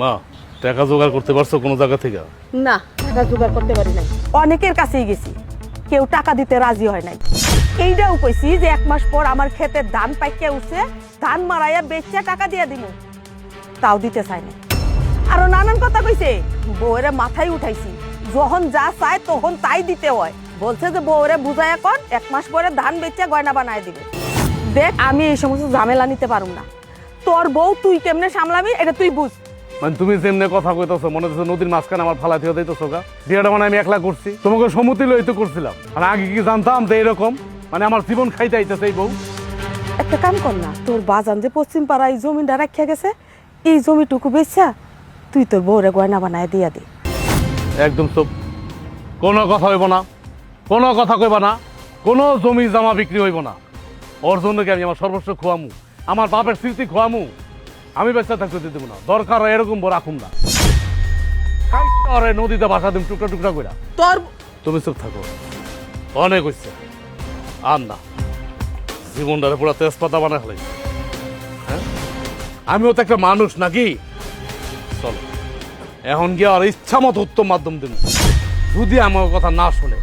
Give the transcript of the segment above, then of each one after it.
মা, টাকা জোগাড় করতে পারছ কোনো জায়গা থেকে? না, টাকা জোগাড় করতে পারি নাই। অনেকের কাছেই গেছি। কেউ টাকা দিতে রাজি হয় নাই। এইটাও কইছি যে এক মাস পর আমার ক্ষেতে ধান পাইকে উঠছে, ধান মারাইয়া বেচে টাকা দিয়ে দিব তাও দিতে চায় না আরও নানান কথা কইছে বউরে মাথায় উঠাইছি। যখন যা চায় তখন তাই দিতে হয়। বলছে যে বউরে বুঝাইয়া কর, এক মাস পরে ধান বেচে গয়না বানায় দিবে। দেখ, আমি এই সমস্ত ঝামেলা নিতে পারুম না। তোর বউ তুই কেমনে সামলাবি, এটা তুই বুঝ। মানে তুমি যেমনি কথা কইতেছো মনে হচ্ছে নদীর মাঝখানে আমার ফালা থেকে দিতেছো গা। বিয়েটা মানে আমি একলা করছি। তোমাকে সম্মতি লই তো করছিলাম। আর আগে কি জানতাম যে এরকম? মানে আমার জীবন খাইতে আইতেছে এই বউ। একটা কাম কর না তোর বাজান যে পশ্চিম পাড়া এই জমিটা রাখিয়া গেছে এই জমিটুকু বেচা তুই তোর বউরে গয়না বানায় দিয়া দে। একদম চুপ। কোনো কথা হইব না। কোনো কথা কইবা না। কোনো জমি জামা বিক্রি হইব না। ওর জন্য কি আমি আমার সর্বস্ব খোয়ামু? আমার বাপের স্মৃতি খোয়ামু? আমি বেচা থাকতে দিতে দেবো না। দরকার হয় এরকম বড় রাখুন না। নদীতে ভাষা দিম টুকরা টুকরা কইরা। তোর তুমি চুপ থাকো। অনেক হইছে। আর না। জীবনটারে পুরো তেজপাতা বানা ফেলাইছে হ্যাঁ? আমিও তো একটা মানুষ নাকি? চলো। এখন গিয়ে আর ইচ্ছা মতো উত্তম মাধ্যম দিন যদি আমার কথা না শুনে।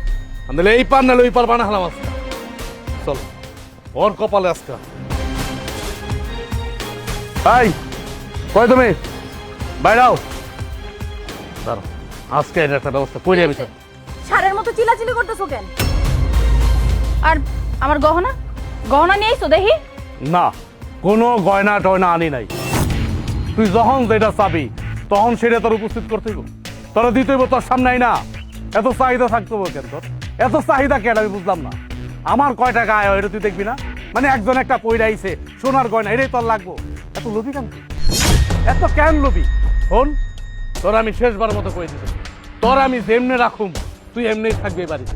তাহলে এই পার নাহলে ওই পার বানা হলাম আজকে। চলো। ওর কপালে আজকে। ভাই কই তুমি? বাইরাও দাঁড়াও আজকে এর একটা ব্যবস্থা করে আমি সারের মতো চিলাচিলি করতেছো কেন? আর আমার গহনা? গহনা নিয়ে আইছো দেখি? না কোনো গয়না টয়না আনি নাই। তুই যখন যেটা চাবি তখন সেটা তোর উপস্থিত করতে হইব। তোরা দিতে হইব তোর সামনে না এত চাহিদা থাকতে হবে কেন তোর? এত চাহিদা কেন আমি বুঝলাম না। আমার কয় টাকা আয় এটা তুই দেখবি না? মানে একজন একটা পয়রা আইছে সোনার গয়না এটাই তোর লাগবো। এত লোভি কেন? তুই? এত কেন লোভি শোন তোর আমি শেষবার মতো কয়ে দিতে। তোর আমি যেমনে রাখুম তুই এমনিই থাকবি বাড়িতে।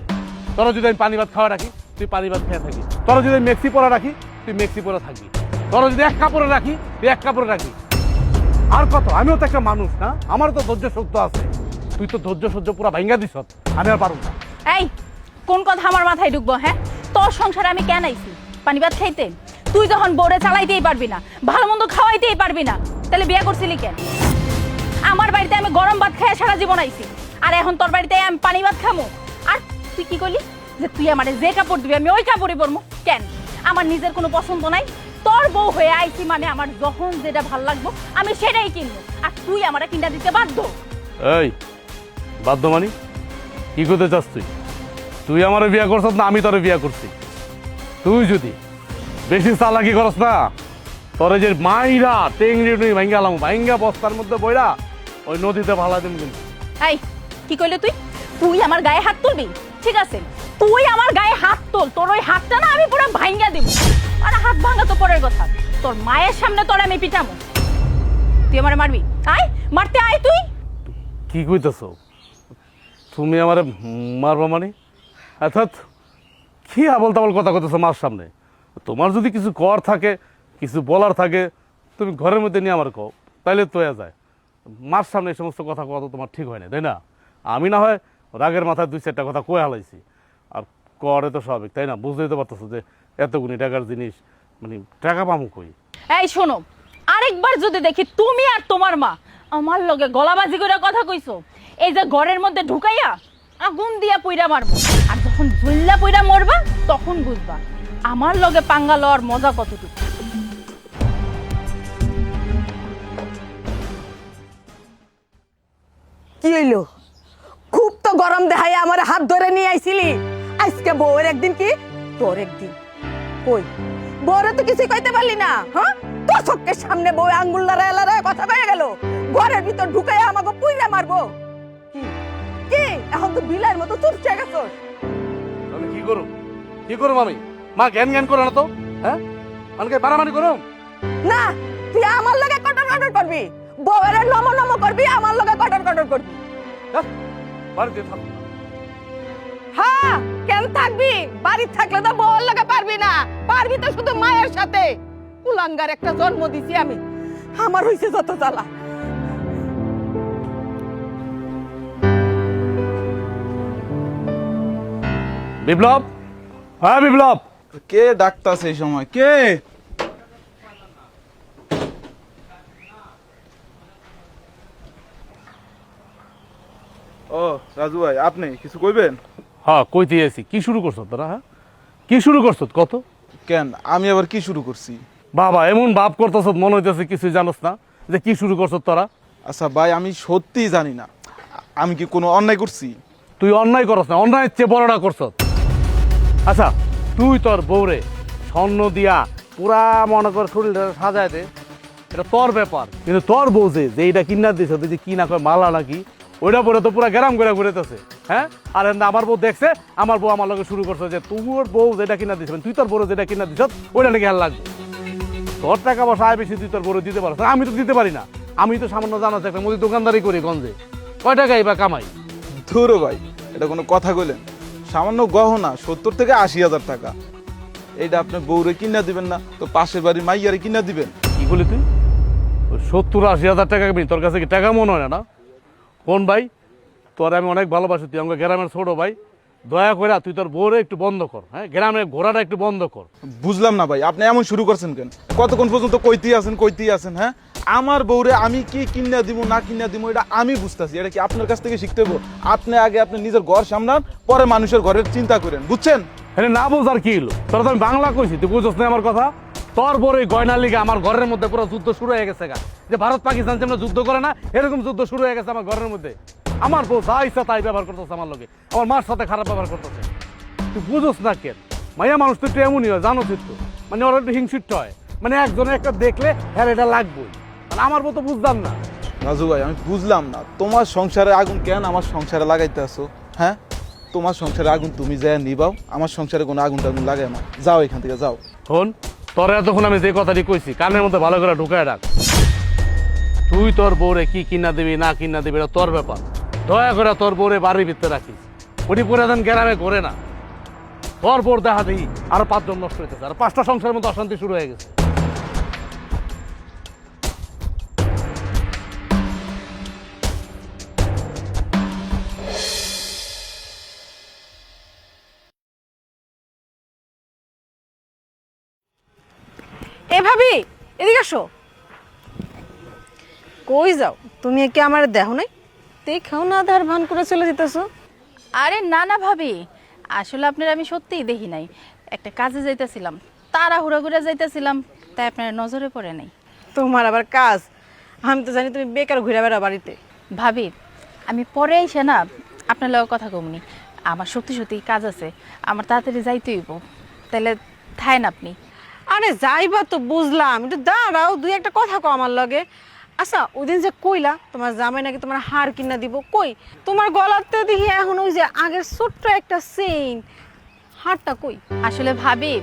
তোরা যদি আমি পানি ভাত খাওয়া রাখি তুই পানি ভাত খেয়ে থাকি তোরা যদি আমি মেক্সি পরা রাখি তুই মেক্সি পরা থাকবি। তোরা যদি এক কাপড়ে রাখি তুই এক কাপড়ে রাখি আর কত? আমিও তো একটা মানুষ না? আমারও তো ধৈর্য সহ্য আছে। তুই তো ধৈর্য সহ্য পুরো ভাঙ্গা দিস আমি আর পারব না। এই কোন কথা আমার মাথায় ঢুকবো হ্যাঁ? তোর সংসারে আমি কেন আইছি? পানি ভাত খাইতে? তুই যখন বোর্ডে চালাইতেই পারবি না ভালো মন্দ খাওয়াইতেই পারবি না তাহলে বিয়ে করছিলি কেন? আমার বাড়িতে আমি গরম ভাত খাইয়া সারা জীবন আইছি। আর এখন তোর বাড়িতে আমি পানি ভাত খামো। আর তুই কি করলি যে তুই আমারে যে কাপড় দিবি, আমি ওই কাপড়ই পরবো কেন? আমার নিজের কোনো পছন্দ নাই। তোর বউ হয়ে আইছি মানে আমার যখন যেটা ভালো লাগবো, আমি সেটাই কিনবো। আর তুই আমারে কিনা দিতে বাধ্য। এই, বাধ্য মানি? কি করতে চাস তুই? তুই আমার বিয়া করছ না, আমি তোরে বিয়া করছি। তুই যদি বেশি চালাকি করস না তোরে যে মাইরা টেংরি টুই ভাঙ্গালাম ভাঙ্গা বস্তার মধ্যে বইরা ওই নদীতে ভালা দিম কিন্তু। এই কি কইলি তুই? তুই আমার গায়ে হাত তুলবি? ঠিক আছে। তুই আমার গায়ে হাত তোল। তোর ওই হাতটা না আমি পুরো ভাঙ্গা দিব। আর হাত ভাঙা তো পরের কথা। তোর মায়ের সামনে তোর আমি পিটামো তুই আমারে মারবি? আয় মারতে আয় তুই। কি কইতেছ? তুমি আমারে মারবা মানে? অর্থাৎ কি আবল তাবল কথা কইতেছো মার সামনে? তোমার যদি কিছু কর থাকে কিছু বলার থাকে, তুমি ঘরের মধ্যে নিয়ে আমার কও, তাইলে তো যায়। মার সামনে এই সমস্ত কথা কথা তোমার ঠিক হয় না, তাই না? আমি না হয় রাগের মাথায় দুই চারটা কথা কয়ে হালাইছি। আর করে তো স্বাভাবিক, তাই না? বুঝতেই তো পারতেছো যে এতগুনি টাকার জিনিস মানে টাকা পামু কই? এই শোনো, আরেকবার যদি দেখি তুমি আর তোমার মা আমার লগে গলাবাজি করে কথা কইছো, এই যে ঘরের মধ্যে ঢুকাইয়া আগুন দিয়া পইরা মারবো, আর যখন জুল্লা পইরা মরবা, তখন বুঝবা আমার লগে পাঙ্গা লওয়ার মজা কতটুকু। কি হইল? খুব তো গরম দেখাই আমার হাত ধরে নিয়ে আইছিলি। আজকে বউয়ের একদিন কি? তোর একদিন। কই? বউরে তো কিছু কইতে পারলি না হ্যাঁ? তোর চোখের সামনে বউ আঙ্গুল লড়াই লড়াই কথা কয়ে গেল। ঘরের ভিতর ঢুকাই আমাকে পুইরা মারবো। কি? কি? এখন তো বিলাইয়ের মতো চুপ চেয়ে গেছস আমি কি করুম? কি করুম আমি? মা জ্ঞান জ্ঞান করো না তো? হ্যাঁ? আমাকে মারামারি করুম? না তুই আমার লগে কটর কটর করবি? বউয়ের নম নম করবি আমার লগে কটর কটর করবি। বাড়িতে থাকো। হ্যাঁ কেন থাকবি? বাড়ি থাকলে তো বউর লগে পারবি না। পারবি তো শুধু মায়ের সাথে। কুলাঙ্গার একটা জন্ম দিছি আমি। আমার হইছে যত জ্বালা। বিপ্লব? হ্যাঁ বিপ্লব। কে ডাকতাছে এই সময়? কে? ও রাজু ভাই আপনি কিছু কইবেন? হ্যাঁ কইতে আছি কি শুরু করছ তোরা হ্যাঁ? কি শুরু করছ কত? কেন? আমি আবার কি শুরু করছি? বাবা এমন ভাব করতেছ মনে হইতেছে কিছু জানোস না যে কি শুরু করছ তোরা। আচ্ছা ভাই আমি সত্যিই জানি না। আমি কি কোনো অন্যায় করছি? তুই অন্যায় করস না অন্যায়ের চেয়ে বড়টা করছ। আচ্ছা তুই তোর বউরে স্বর্ণ দিয়া পুরা মনে কর শরীরটা সাজায় দে। এটা তোর ব্যাপার। কিন্তু তোর বউ যে এইটা কিনার তুই যে কি না কয় মালা নাকি? ওইটা পরে তো পুরা গ্যারাম করে ঘুরেতেছে হ্যাঁ? আর আমার বউ দেখছে আমার বউ আমার লগে শুরু করছে যে তোর বউ যেটা কিনা দিছ তুই তোর বউ যেটা কিনা দিছ ওইটা নাকি আর লাগবে। তোর টাকা পয়সা আয় বেশি তুই তোর বড় দিতে পারছ আমি তো দিতে পারি না। আমি তো সামান্য জানা একটা মুদি দোকানদারি করি গঞ্জে। কয় টাকাই বা কামাই? ধুরো ভাই এটা কোনো কথা কইলেন। সামান্য গহনা সত্তর থেকে আশি হাজার টাকা। এইটা আপনি বউরে কিনা দিবেন না তো পাশের বাড়ি মাইয়ারে কিনা দিবেন। কি বলি তুই? সত্তর আশি হাজার টাকা তোর কাছে কি টাকা মনে হয় না না? কোন ভাই? তোর আমি অনেক ভালোবাসি তুই আমাকে গ্রামের ছোট ভাই। দয়া করে তুই তোর বউরে একটু বন্ধ কর হ্যাঁ? গ্রামে ঘোরাটা একটু বন্ধ কর। বুঝলাম না ভাই আপনি এমন শুরু করছেন কেন? কতক্ষণ পর্যন্ত কইতেই আছেন কইতেই আছেন হ্যাঁ? আমার বউরে আমি কি কিনা দিব না কিনা দিব এটা আমি বুঝতেছি এটা কি আপনার কাছ থেকে শিখতে হব আপনি আগে আপনি নিজের ঘর সামলান পরে মানুষের ঘরের চিন্তা করেন বুঝছেন? হ্যাঁ না বোঝার কি হলো তোর তো আমি বাংলা কইছি তুই বুঝছ না আমার কথা? তোর বড় এই গয়না লিগে আমার ঘরের মধ্যে পুরো যুদ্ধ শুরু হয়ে গেছে গা। যে ভারত পাকিস্তান যেমন যুদ্ধ করে না এরকম যুদ্ধ শুরু হয়ে গেছে আমার ঘরের মধ্যে। আমার বউ যা ইচ্ছা তাই ব্যবহার করতেছে আমার লোকে আমার মার সাথে খারাপ ব্যবহার করতেছে। তুই বুঝোস না কেন? মাইয়া মানুষ তো একটু এমনই হয় জানো তুই তো। মানে ওরা একটু হিংসিত হয়। মানে একজনে একটা দেখলে হ্যাঁ এটা লাগবেই। মানে আমার মতো বুঝলাম না। রাজু ভাই আমি বুঝলাম না। তোমার সংসারে আগুন কেন আমার সংসারে লাগাইতে আসো? হ্যাঁ? তোমার সংসারে আগুন তুমি যায় নিবাও আমার সংসারে কোনো আগুন টাগুন লাগাই না। যাও এখান থেকে যাও। শোন তোর এতক্ষণ আমি যে কথাটি কইছি, কানের মধ্যে ভালো করে ঢুকায় রাখ। তুই তোর বউরে কি কিনা দিবি, না কিনা দিবি, এটা তোর ব্যাপার। দয়া করে তোর বউরে বাড়ির ভিতরে রাখিস। ওটি পরে দেন গ্রামে ঘোরে না। তোর বোর দেখা দিই আর পাঁচজন নষ্ট হয়েছে আর পাঁচটা সংসারের মধ্যে অশান্তি শুরু হয়ে গেছে। ভাবি এদিকে আসো। কই যাও? তুমি কি আমার দেখো নাই? দেখাও না আধার ভান করে চলে যেতেছো। আরে না না ভাবি আসলে আপনার আমি সত্যিই দেখি নাই। একটা কাজে যাইতেছিলাম তাড়াহুড়া করে যাইতেছিলাম তাই আপনার নজরে পড়ে নাই। তোমার আবার কাজ? আমি তো জানি তুমি বেকার ঘুরে বেড়া বাড়িতে। ভাবি আমি পরে এসে না আপনার লগে কথা কমনি। আমার সত্যি সত্যি কাজ আছে আমার তাড়াতাড়ি যাইতে হইব। তাহলে থাইন আপনি। আরে যাইবা তো বুঝলাম, একটু দাঁড়াও, দুই একটা কথা কও আমার লগে। আচ্ছা ওই দিন যে কইলা, তোমার জামাই নাকি তোমার হার কিনা দিব, কই? তোমার গলাতে দেখি এখন ওই যে আগের ছোট্ট একটা চেইন হারটা কই? আসলে ভাবি,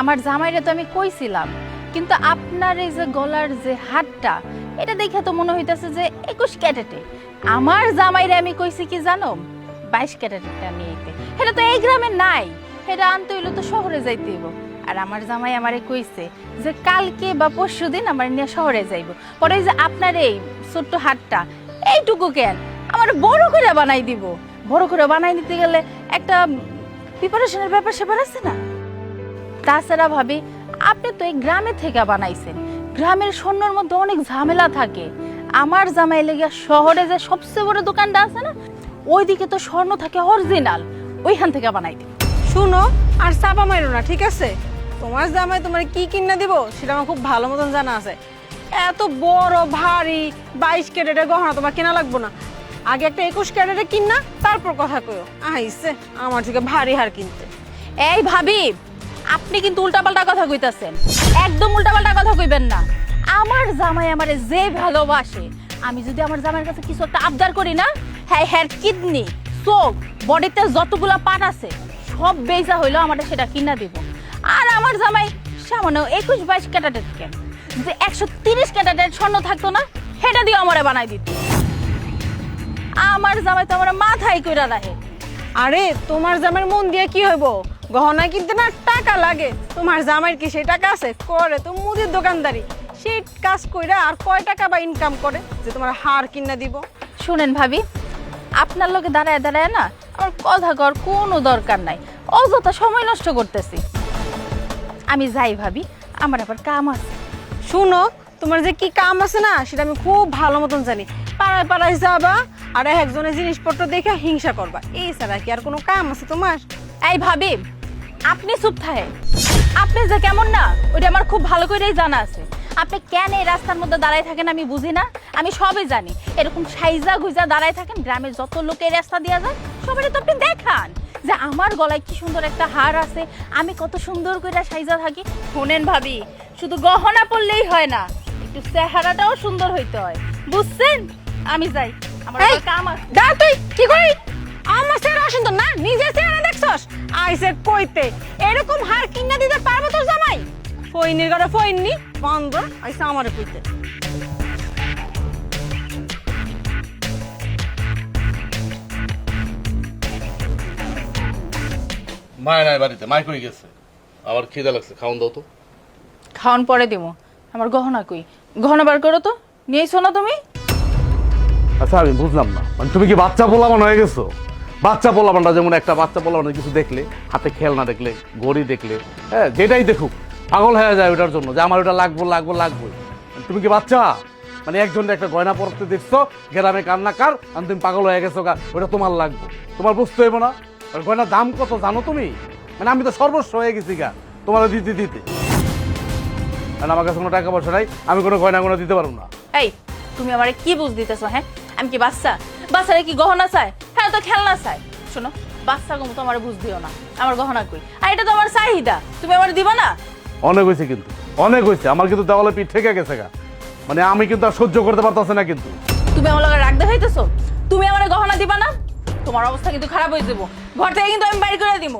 আমার জামাইরে তো আমি কইছিলাম, কিন্তু আপনার এই যে গলার যে হাতটা এটা দেখে তো মনে হইতাছে যে একুশ ক্যারেটে। আমার জামাইরে আমি কইছি কি জানো? বাইশ ক্যারেটেরটা নিয়ে এটা তো এই গ্রামে নাই এটা আনতে হইলে তো শহরে যাইতে হইব। আর আমার জামাই আমারে কইছে যে কালকে বা পরশু দিন আমার নিয়ে শহরে যাইব। পরে যে আপনার এই ছোট্ট হাতটা এইটুকু কেন? আমার বড় করে বানাই দিব। বড় করে বানাই নিতে গেলে একটা প্রিপারেশনের ব্যাপার স্যাপার আছে না? তাছাড়া ভাবি, আপনি তো এই গ্রামে থেকে বানাইছেন। গ্রামের স্বর্ণর মধ্যে অনেক ঝামেলা থাকে। আমার জামাই লেগে শহরে যে সবচেয়ে বড় দোকানটা আছে না, ওইদিকে তো স্বর্ণ থাকে অরিজিনাল ওইখান থেকে বানাই দিন শুনো, আর চাপা মারো না, ঠিক আছে? তোমার জামাই তোমার কি কিনা দিব, সেটা আমার খুব ভালো মতন জানা আছে। এত বড়, ভারী, বাইশ ক্যারেটের গহনা তোমার কেনা লাগবো না। আগে একটা একুশ ক্যারেটে কিনা তারপর কথা কইও। আইসে, আমার থেকে ভারী হার কিনতে। এই ভাবি, আপনি কিন্তু উল্টাপাল্টা কথা কইতাছেন। একদম উল্টাপাল্টা কথা কইবেন না। আমার জামাই আমারে যে ভালোবাসে, আমি যদি আমার জামাইয়ের কাছে কিছু একটা আবদার করি না হ্যাঁ হ্যাঁ কিডনি, চোখ, বডিতে যতগুলা পাট আছে, সব বেজা হইল আমাদের সেটা কিনা দিব। আর আমার জামাই সামান্য একুশ বাইশ ক্যাটাটের কেন যে একশো তিরিশ ক্যাটাটের স্বর্ণ থাকতো না সেটা দিয়ে আমারে বানাই দিত। আমার জামাই তো আমার মাথায় কইরা রাখে। আরে তোমার জামাইয়ের মন দিয়ে কি হইব? গহনা কিনতে না টাকা লাগে। তোমার জামাইয়ের কি সেই টাকা আছে? করে তো মুদির দোকানদারি। সেই কাজ কইরা আর কয় টাকা বা ইনকাম করে যে তোমার হার কিনা দিব? শুনেন ভাবি আপনার লোকে দাঁড়ায় দাঁড়ায় না আমার কথা কর কোনো দরকার নাই। অযথা সময় নষ্ট করতেছি। আমি যাই ভাবি, আমার আবার কাম আছে। শুনো, তোমার যে কি কাম আছে না, সেটা আমি খুব ভালো মতন জানি। পাড়ায় পাড়ায় যাবা, আর একজনের জিনিসপত্র দেখে হিংসা করবা। এই ছাড়া কি আর কোনো কাম আছে তোমার? এই ভাবি, আপনি থাকে আপনি যে কেমন না, ওইটা আমার খুব ভালো করেই জানা আছে। আপনি কেন এই রাস্তার মধ্যে দাঁড়ায় থাকেন আমি বুঝি না? আমি সবই জানি। এরকম সাইজা গুইজা দাঁড়ায় থাকেন গ্রামের যত লোক এই রাস্তা দিয়ে যায় সবারই তো আপনি দেখান যে আমার গলায় কি সুন্দর একটা হার আছে আমি কত সুন্দর করে সাইজা থাকি। শোনেন ভাবি শুধু গহনা পড়লেই হয় না একটু চেহারাটাও সুন্দর হইতে হয়। বুঝছেন? আমি যাই আমার কাম আছে। তুই কি করি? আমার চেহারা অসুন্দর না? নিজের চেহারা দেখছস? আইসে কইতে এরকম হার কিনা দিতে পারবে তোর জামাই? ফইনির ঘরে ফইননি বন্ধ আইসে আমারে কইতে। মায় নাই বাড়িতে মায় কই গেছে? আবার খিদে লাগছে খাওন দাও তো। খাওয়ান পরে দিমু। আমার গহনা কই? গহনা বার করো তো। নিয়েছো না তুমি? আচ্ছা আমি বুঝলাম না। মানে তুমি কি বাচ্চা পোলাবান হয়ে গেছো? বাচ্চা পোলাবানটা যেমন একটা বাচ্চা পোলাবানের কিছু দেখলে হাতে খেলনা দেখলে ঘড়ি দেখলে হ্যাঁ যেটাই দেখুক। পাগল হয়ে যায় ওটার জন্য, যে আমার ওটা লাগবো লাগবো লাগবো। তুমি কি বাচ্চা? মানে একজনের একটা গয়না পরতে দেখছ, গ্রামে কান্না কার? আর তুমি পাগল হয়ে গেছো গা, ওটা তোমার লাগবে। তোমার বুঝতে হইব না? আর গয়নার দাম কত জানো তুমি? মানে আমি তো সর্বস্ব হয়ে গেছি গা তোমার দিতে দিতে। আর আমার কাছে কোনো টাকা পয়সা নাই, আমি কোনো গয়না গয়না দিতে পারব না। এই, তুমি আমারে কি বুঝ দিতেছো হ্যাঁ? আমি কি বাচ্চা? বাচ্চারা কি গহনা চায় হ্যাঁ তো খেলনা চায় শোনো বাচ্চা কম তো বুঝ দিও না, আমার গহনা কই? আর এটা তো আমার চাহিদা, তুমি আমার দিবা না? অনেক হয়েছে কিন্তু অনেক হয়েছে। আমার কিন্তু দেওয়ালে পিঠ ঠেকে গেছে গা। মানে আমি কিন্তু আর সহ্য করতে পারতেছি না কিন্তু। তুমি আমার লগে রাগ দেখাইতেছো? তুমি আমার গহনা দিবা না? তোমার অবস্থা কিন্তু খারাপ হয়ে যাব। ঘর থেকে কিন্তু আমি বাইর করে দিব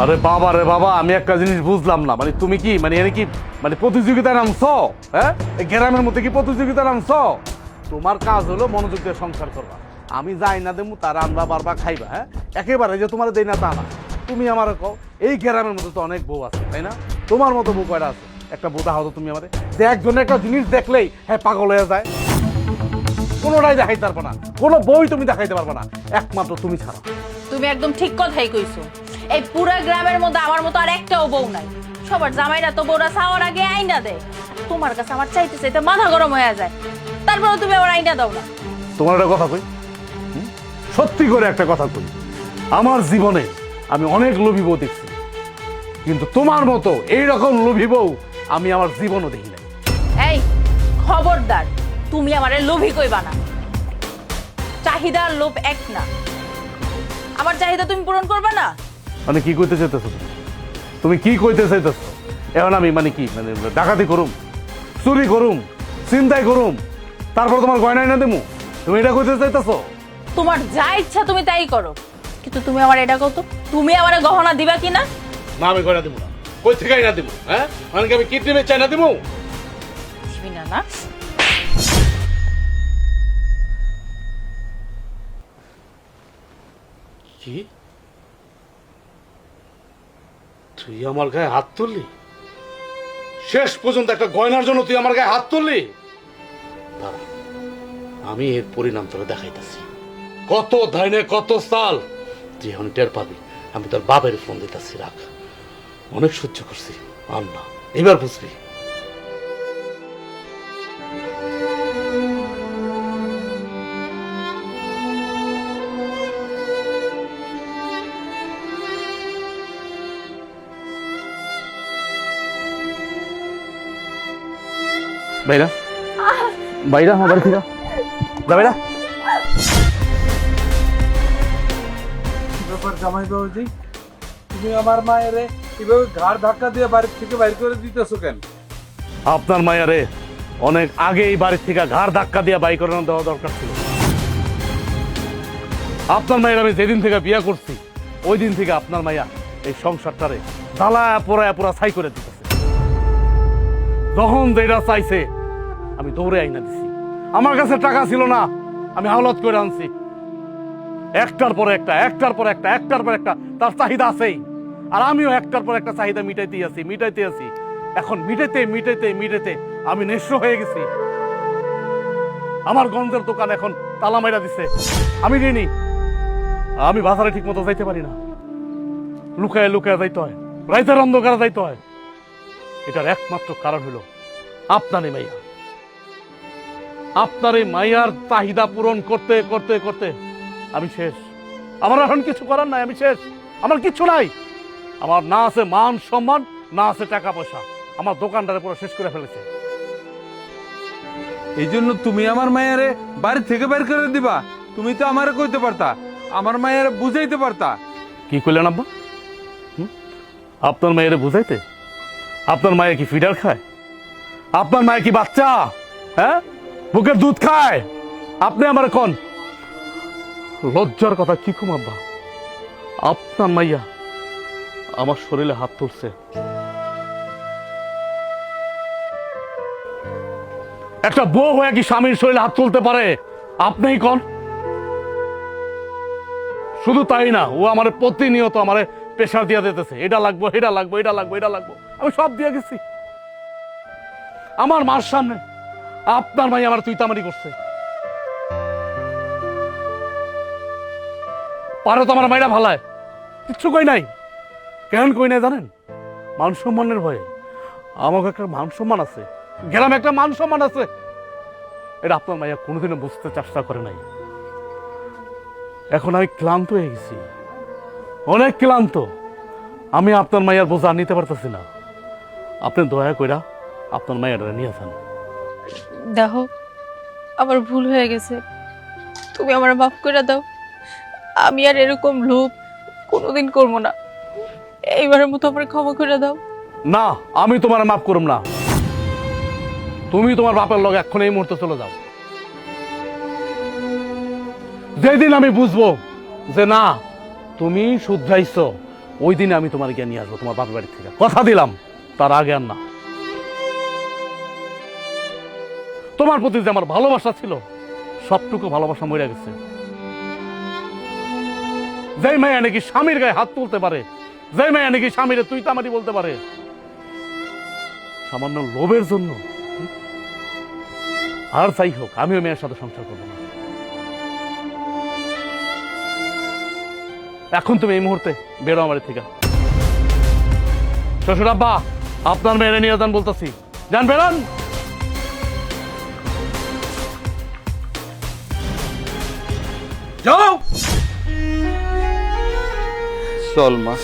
আরে বাবা রে বাবা আমি একটা জিনিস বুঝলাম না। মানে তুমি কি মানে এর কি মানে প্রতিযোগিতায় নামছো? হ্যাঁ? এই গ্রামের মধ্যে কি প্রতিযোগিতা নামছো? তোমার কাজ হলো মনোযোগ দিয়ে সংসার করবা। আমি যাই না দেবো তারা আনবা বারবা খাইবা হ্যাঁ? একেবারে যে তোমার দেই না তা না। তুমি আমার কও এই গ্রামের মধ্যে তো অনেক বউ আছে তাই না? তোমার মতো বউ কয়টা আছে? একটা বউ দেখাও তো তুমি আমাদের যে একজনে একটা জিনিস দেখলেই হ্যাঁ পাগল হয়ে যায়। কোনোটাই দেখাইতে পারবে না। কোনো বই তুমি দেখাইতে পারবে না। একমাত্র তুমি ছাড়া। তুমি একদম ঠিক কথাই কইছো। এই পুরা গ্রামের মধ্যে আমার মতো আর একটাও বউ নাই। সবার জামাইরা তো বউরা চাওয়ার আগে আইনা দেয়। তোমার কাছে আমার চাইতে চাইতে মাথা গরম হয়ে যায়। তারপরে তুমি আমার আইনা দাও না। তোমার একটা কথা কই? সত্যি করে একটা কথা কই। আমার জীবনে আমি অনেক লোভী বউ দেখছি। কিন্তু তোমার মতো এইরকম লোভী বউ আমি আমার জীবনও দেখি নাই। এই খবরদার তুমি আমারে লোভী কইবা না। চাহিদা আর লোভ এক না। আমার চাহিদা তুমি পূরণ করবে না। মানে কি কইতে চাইতেছো তুমি? তুমি কি কইতে চাইতেছো? এখন আমি মানে কি মানে ডাকাতি করুম চুরি করুম চিন্তাই করুম তারপর তোমার গয়না না দেবো তুমি এটা কইতে চাইতেছো? তোমার যা ইচ্ছা তুমি তাই করো। কিন্তু তুমি আমার এটা কত তুমি আমার গহনা দিবা কি না না আমি গয়না দেবো না। কই থেকে না দেবো হ্যাঁ? মানে কি আমি কিডনি বেচাই না দেবো বুঝবি না না? কি? তুই আমার গায়ে হাত তুললি? শেষ পর্যন্ত একটা গয়নার জন্য তুই আমার গায়ে হাত তুললি? আমি এর পরিণাম তোরা দেখাইতেছি। কত ধাইনে কত সাল তুই এখন টের পাবি আমি তোর বাবার ফোন দিতেছি রাখ। অনেক সহ্য করছি আর না। এবার বুঝবি। বাইরা বাইরা আমার বাড়ি থেকে যা বাইরা ব্যাপার জামাই বাবুজি? তুমি আমার মায়ের এভাবে ঘাড় ধাক্কা দিয়ে বাড়ির থেকে বাইর করে দিতেছো কেন? আপনার মায়ারে অনেক আগে এই বাড়ির থেকে ঘাড় ধাক্কা দিয়ে বাই করানো দেওয়া দরকার ছিল। আপনার মায়ের আমি যেদিন থেকে বিয়ে করছি ওই দিন থেকে আপনার মায়া এই সংসারটারে জ্বালা পোড়ায় পোড়া ছাই করে দিতেছে। যখন যেটা চাইছে, আমি দৌড়ে আইনা দিছি। আমার কাছে টাকা ছিল না, আমি হাওলাত করে আনছি। একটার পর একটা, একটার পর একটা, একটার পর একটা, তার চাহিদা আছেই। আর আমিও একটার পর একটা চাহিদা মিটাইতে আছি মিটাইতে আছি। এখন মিটাইতে মিটাইতে মিটাইতে আমি নিঃস্ব হয়ে গেছি। আমার গঞ্জের দোকান এখন তালা মাইরা দিছে। আমি ঋণী। আমি বাজারে ঠিক মতো যাইতে পারি না। লুকায় লুকায় যাইতে হয়। রাইতের অন্ধকারে যাইতে হয়। এটার একমাত্র কারণ হলো আপনারই মাইয়া। আপনার মাইয়ার চাহিদা পূরণ করতে করতে করতে আমি শেষ। আমার এখন কিছু করার নাই আমি শেষ। আমার কিছু নাই। আমার না আছে মান সম্মান না আছে টাকা পয়সা। আমার দোকানটারে পুরো শেষ করে ফেলেছে। এই জন্য তুমি আমার মায়েরে বাড়ি থেকে বের করে দিবা। তুমি তো আমারে কইতে পারতা। আমার মায়ের বুঝাইতে পারতা। কি করলেন আব্বা? হুম? আপনার মায়ের বুঝাইতে? আপনার মায়ের কি ফিডার খায়? আপনার মায়ের কি বাচ্চা? হ্যাঁ? বুকের দুধ খায়? আপনি আমার কোন? লজ্জার কথা কি কম আব্বা? আপনার মাইয়া আমার শরীরে হাত তুলছে। একটা বউ হয়ে কি স্বামীর শরীরে হাত তুলতে পারে? আপনিই কোন। শুধু তাই না, ও আমার প্রতিনিয়ত আমার প্রেশার দিয়ে দিতেছে। এটা লাগবো এটা লাগবো এটা লাগবো এটা লাগবো। আমি সব দিয়ে গেছি। আমার মার সামনে আপনার ভাই আমার তুই তামারি করছে। পারো তো আমার মাইরা ভালায়। কিচ্ছু কই নাই। কেন কই নাই জানেন? মান সম্মানের ভয়ে। আমাকে একটা মান সম্মান আছে। গ্রামে একটা মান সম্মান আছে। এটা আপনার মাইয়া কোনোদিনও বুঝতে চেষ্টা করে নাই। এখন আমি ক্লান্ত হয়ে গেছি। অনেক ক্লান্ত। আমি আপনার মায়ের বোঝা নিতে পারতেছি না। আপনি দয়া কইরা আপনার মায়ের নিয়ে আসেন দেখো আমার ভুল হয়ে গেছে। তুমি আমার মাফ করে দাও। আমি আর এরকম লোভ কোনোদিন করব না। এইবারের মতো আমার ক্ষমা করে দাও। না, আমি তোমার মাফ করুম না। তুমি তোমার বাপের লগে এখন এই মুহূর্তে চলে যাও। যেদিন আমি বুঝব যে না, তুমি শুধরাইছ, ওই দিনে আমি তোমার গিয়ে নিয়ে আসব, তোমার বাপের বাড়ি থেকে। কথা দিলাম, তার আগে আর না। তোমার প্রতি যে আমার ভালোবাসা ছিল, সবটুকু ভালোবাসা মরে গেছে। যেই মেয়ে নাকি স্বামীর গায়ে হাত তুলতে পারে যে মেয়ে নাকি স্বামীরে তুই তামারি বলতে পারে, সামান্য লোভের জন্য। আর যাই হোক, আমিও মেয়ের সাথে সংসার করব না। এখন তুমি এই মুহূর্তে বেরো আমার থেকে। শ্বশুর আব্বা আপনার মেয়েরা নিয়ে যান বলতেছি। যান বেরোন! চল মা।